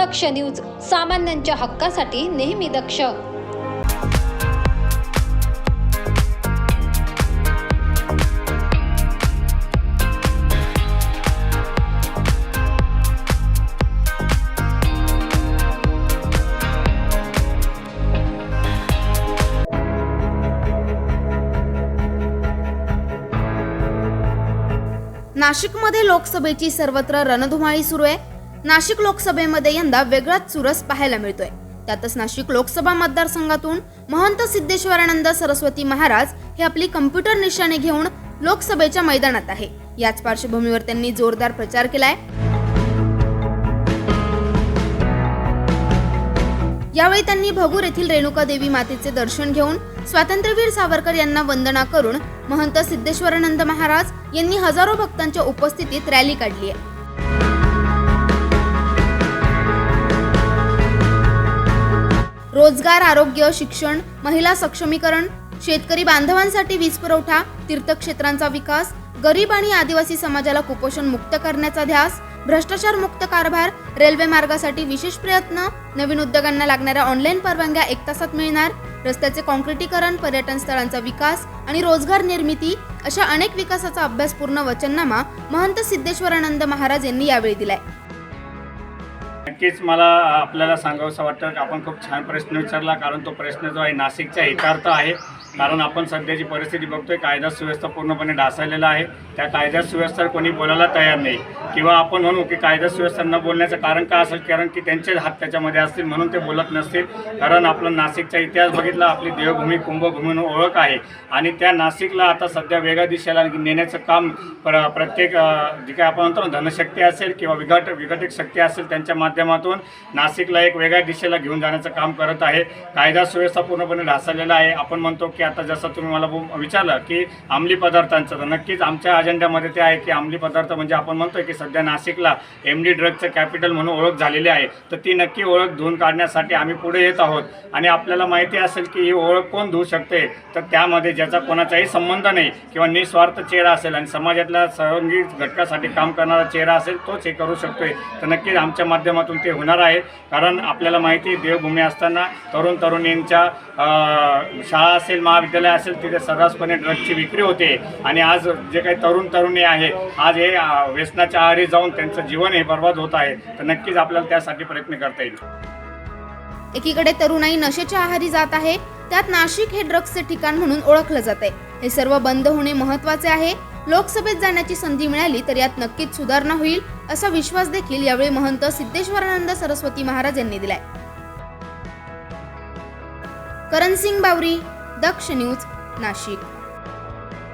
दक्ष news सामान्यांच्या हक्कासाठी नेहमी दक्ष. नाशिकमध्ये लोकसभेची सर्वत्र रणधुमाळी सुरू आहे. नाशिक लोकसभेमध्ये यंदा वेगळाच चुरस पाहायला मिळतोय. त्यातच नाशिक लोकसभा मतदारसंघातून महंत सिद्धेश्वरानंद सरस्वती महाराज हे आपली कम्प्युटर निशाणे घेऊन लोकसभेच्या मैदानात आहे. याच पार्श्वभूमीवर त्यांनी जोरदार प्रचार केलाय. यावेळी त्यांनी भगूर येथील रेणुका देवी मातेचे दर्शन घेऊन स्वातंत्र्यवीर सावरकर यांना वंदना करून महंत सिद्धेश्वरानंद महाराज यांनी हजारो भक्तांच्या उपस्थितीत रॅली काढली आहे. रोजगार आरोग्य शिक्षण महिला सक्षमीकरण शेतकरी बांधवांसाठी वीज पुरवठा तीर्थक्षेत्रांचा विकास गरीब आणि आदिवासी समाजाला कुपोषण मुक्त करण्याचा ध्यास भ्रष्टाचार मुक्त कारभार रेल्वे मार्गासाठी विशेष प्रयत्न नवीन उद्योगांना लागणाऱ्या ऑनलाईन परवानग्या एक तासात मिळणार रस्त्याचे कॉन्क्रिटीकरण पर्यटन स्थळांचा विकास आणि रोजगार निर्मिती अशा अनेक विकासाचा अभ्यासपूर्ण वचननामा महंत सिद्धेश्वरानंद महाराज यांनी यावेळी दिलाय. नक्कीच मला आपल्याला सांगावंसं वाटतं की आपण खूप छान प्रश्न विचारला कारण तो प्रश्न जो आहे नाशिकच्या हितार्थ आहे. कारण आपण सध्याची परिस्थिती बघतोय कायदा सुव्यवस्था पूर्णपणे ढासळलेला आहे. त्या कायदा सुव्यवस्थेवर कोणी बोलायला तयार नाही. किंवा आपण म्हणू की कायदा सुव्यवस्था न बोलण्याचं कारण का असेल? कारण की त्यांचे हात त्याच्यामध्ये असतील म्हणून ते बोलत नसतील. कारण आपला नाशिकचा इतिहास बघितला आपली देवभूमी कुंभभूमी म्हणून ओळख आहे. आणि त्या नाशिकला आता सध्या वेगळ्या दिशेला नेण्याचं काम प्र प्रत्येक जे काय आपण म्हणतो ना धनशक्ती असेल किंवा विघट विघटित शक्ती असेल त्यांच्या माध्यमात माध्यमातून नाशिकला एक वेगळ्या दिशेला घेऊन जाण्याचं काम करत आहे. कायदा सुव्यवस्था पूर्णपणे ढासळलेला आहे. आपण म्हणतो की आता जसं तुम्ही मला विचारलं की अंमली पदार्थांचं तर नक्कीच आमच्या अजेंड्यामध्ये ते आहे की अंमली पदार्थ म्हणजे आपण म्हणतोय की सध्या नाशिकला एम डी ड्रगचं कॅपिटल म्हणून ओळख झालेली आहे. तर ती नक्की ओळख धुवून काढण्यासाठी आम्ही पुढे येत आहोत. आणि आपल्याला माहिती असेल की ही ओळख कोण धुवू शकते तर त्यामध्ये ज्याचा कोणाचाही संबंध नाही किंवा निस्वार्थ चेहरा असेल आणि समाजातल्या सहंगी घटकासाठी काम करणारा चेहरा असेल तोच हे करू शकतोय. तर नक्कीच आमच्या माध्यमातून ते होणार आहे. कारण आपल्याला माहिती देवभूमी असताना तरुण तरुणींच्या शाळा असेल महाविद्यालय असेल तिथे सर्रासपणे ड्रगची विक्री होते. आणि आज जे काही तरुण तरुणी आहे आज हे व्यसनाच्या आहारी जाऊन त्यांचं जीवन हे बर्बाद होत आहे. तर नक्कीच आपल्याला त्यासाठी प्रयत्न करता येईल. एकीकडे तरुणाई नशेच्या आहारी जात आहे त्यात नाशिक हे ड्रग्सचे ठिकाण म्हणून ओळखलं जात आहे हे सर्व बंद होणे महत्त्वाचे आहे. लोकसभेत जाण्याची संधी मिळाली तर यात नक्कीच सुधारणा होईल असा विश्वास देखील यावेळी महंत सिद्धेश्वरानंद सरस्वती महाराज यांनी दिलाय. करणसिंग बावरी दक्ष न्यूज नाशिक.